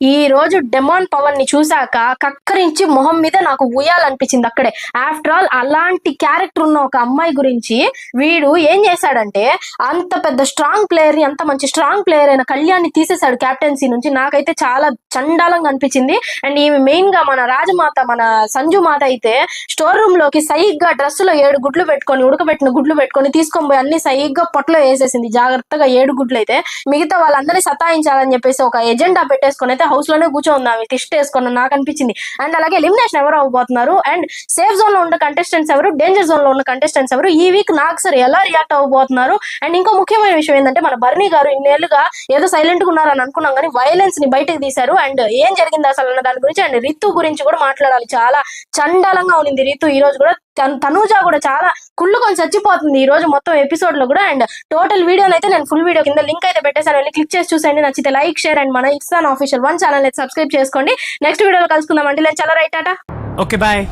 ఈ రోజు డెమాన్ పవన్ని చూసాక కక్కరించి మొహం మీద నాకు ఉయ్యాలనిపించింది అక్కడే. ఆఫ్టర్ ఆల్ అలాంటి క్యారెక్టర్ ఉన్న ఒక అమ్మాయి గురించి వీడు ఏం చేశాడంటే అంత పెద్ద స్ట్రాంగ్ ప్లేయర్ని అంత మంచి స్ట్రాంగ్ ప్లేయర్ అయిన కళ్యాణ్ని తీసేశాడు కెప్టెన్సీ నుంచి. నాకైతే చాలా చండాలంగా అనిపించింది. అండ్ ఈమె మెయిన్గా మన రాజమాత మన సంజు మాత అయితే స్టోర్ రూమ్లోకి సైగ్గా డ్రెస్లో ఏడు గుడ్లు పెట్టుకొని ఉడకబెట్టిన గుడ్లు పెట్టుకొని తీసుకొని పోయి అన్ని సైగ్గా పొట్టలో వేసేసింది. జాగ్రత్తగా ఏడు గుడ్లు అయితే మిగతా వాళ్ళందరినీ సతాయించాలని చెప్పేసి ఒక ఎజెండా పెట్టేసుకొని అయితే హౌస్లోనే కూర్చోంది ఆమె తిష్ట వేసుకున్నాను నాకు అనిపించింది. అండ్ అలాగే ఎలిమినేషన్ ఎవరు అవ్వబోతున్నారు? అండ్ సేఫ్ జోన్లో ఉన్న కంటెస్టెంట్స్ ఎవరు? డేంజర్ జోన్లో ఉన్న కంటెస్టెంట్స్ ఎవరు? ఈ వీక్ నాకు సార్ ఎలా రియాక్ట్ అవ్వబోతున్నారు? అండ్ ఇంకో ముఖ్యమైన విషయం ఏంటంటే మన బర్నీ గారు ఇన్నేళ్ళుగా ఏదో సైలెంట్గా ఉన్నారని అనుకున్నాం కానీ వైలెన్స్ని బయటకు తీశారు. అండ్ ఏం జరిగింది అసలు అన్న దాని గురించి? అండ్ రితు గురించి కూడా మాట్లాడాలి. చాలా చండాలంగా ఉంది రితు. ఈ రోజు కూడా తనూజ కూడా చాలా కుళ్ళుకొని చచ్చిపోతుంది ఈ రోజు మొత్తం ఎపిసోడ్లో కూడా. అండ్ టోటల్ వీడియోని అయితే నేను ఫుల్ వీడియో కింద లింక్ అయితే పెట్టేసాను వెళ్ళి క్లిక్ చేసి చూసండి నచ్చితే లైక్ షేర్ అండ్ మన ఇస్తాన్ ఆఫీషియల్ వన్ ఛానల్ అయితే సబ్స్క్రైబ్ చేసుకోండి. నెక్స్ట్ వీడియోలో కలుసుకుందాం అంటే నేను చాలా రైట్ టాటా. Okay bye